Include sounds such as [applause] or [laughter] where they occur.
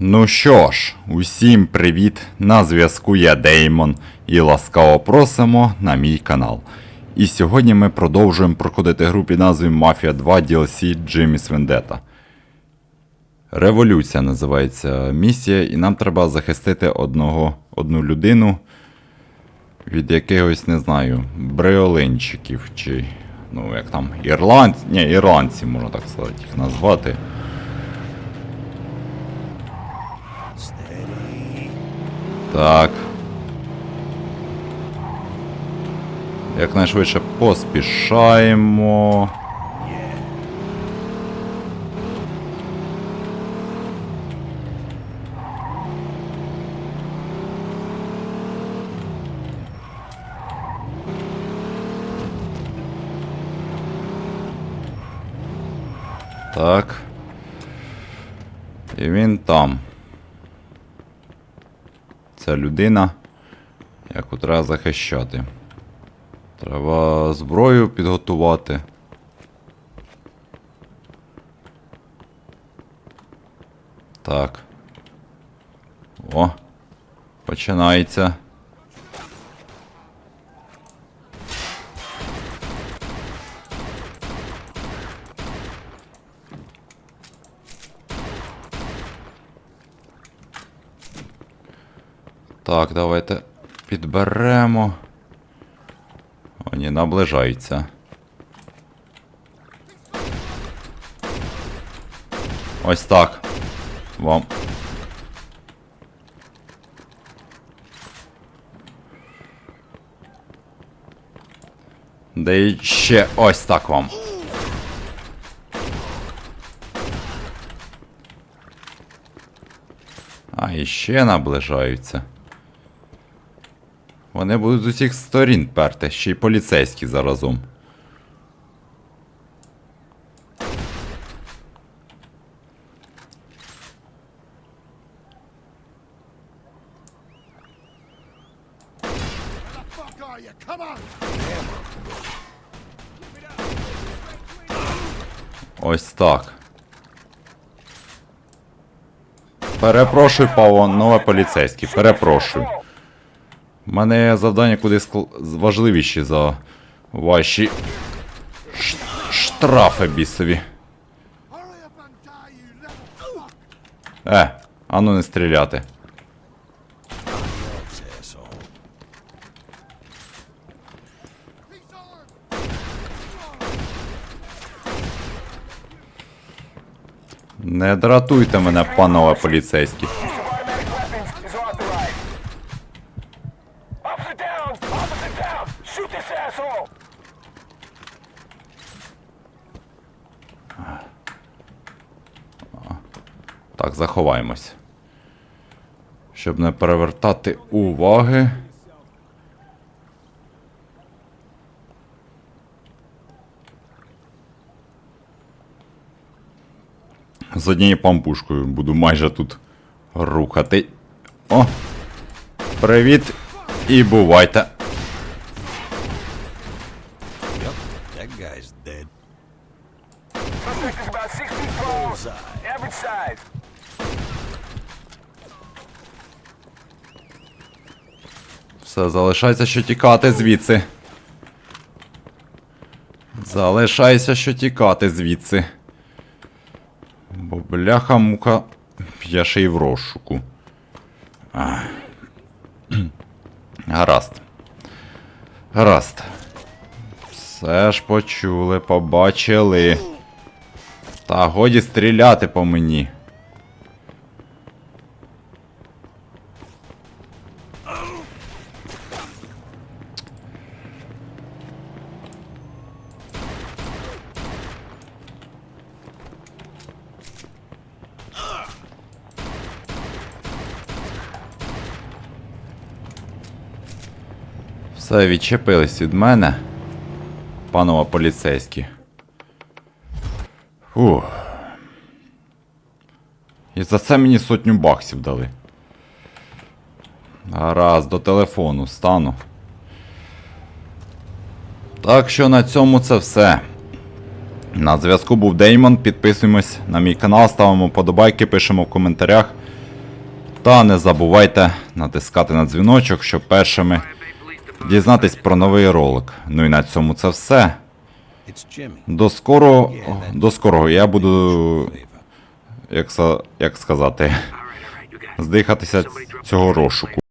Ну що ж, усім привіт! На зв'язку я Деймон і ласкаво просимо на мій канал. І сьогодні ми продовжуємо проходити гру під назвою Mafia 2 DLC Jimmy's Vendetta. Революція називається місія, і нам треба захистити одного, одну людину від якихось, не знаю, бреолинчиків чи. Ну, як там, ірландці. Ні, ірландці, можна так сказати, їх назвати. Так. Якнайшвидше поспішаємо. Так. І він там. Це людина, яку треба захищати. Треба зброю підготувати. Так. О, починається. Так, давайте підберемо. Вони наближаються. Ось так. Вам. Де і ще ось так вам. А, ще наближаються. Вони будуть з усіх сторін перти, ще й поліцейські заразом. Ось так. Перепрошую, панове поліцейські, перепрошую. У мене завдання куди скл... важливіші за ваші штрафи бісові. Е, ану не стріляти. Не дратуйте мене, панове поліцейські. Так, заховаємось. Щоб не перевертати уваги. З однією пампушкою буду майже тут рухати. О! Привіт! І бувайте! That guy's dead. Average size. Все, залишається, що тікати звідси. Залишається, що тікати звідси. Бо бляха-муха, я ще й в розшуку. [clears throat] Гаразд. Гаразд. Все ж почули, побачили. Та годі стріляти по мені. Все, відчепились від мене. Панове поліцейські. Фух. І за це мені сотню баксів дали. Гаразд, до телефону стану. Так що на цьому це все. На зв'язку був Деймон. Підписуємось на мій канал, ставимо подобайки, пишемо в коментарях. Та не забувайте натискати на дзвіночок, щоб першими дізнатись про новий ролик. Ну і на цьому це все. До скорого, до скорого. Я буду, як, як сказати, здихатися цього розшуку.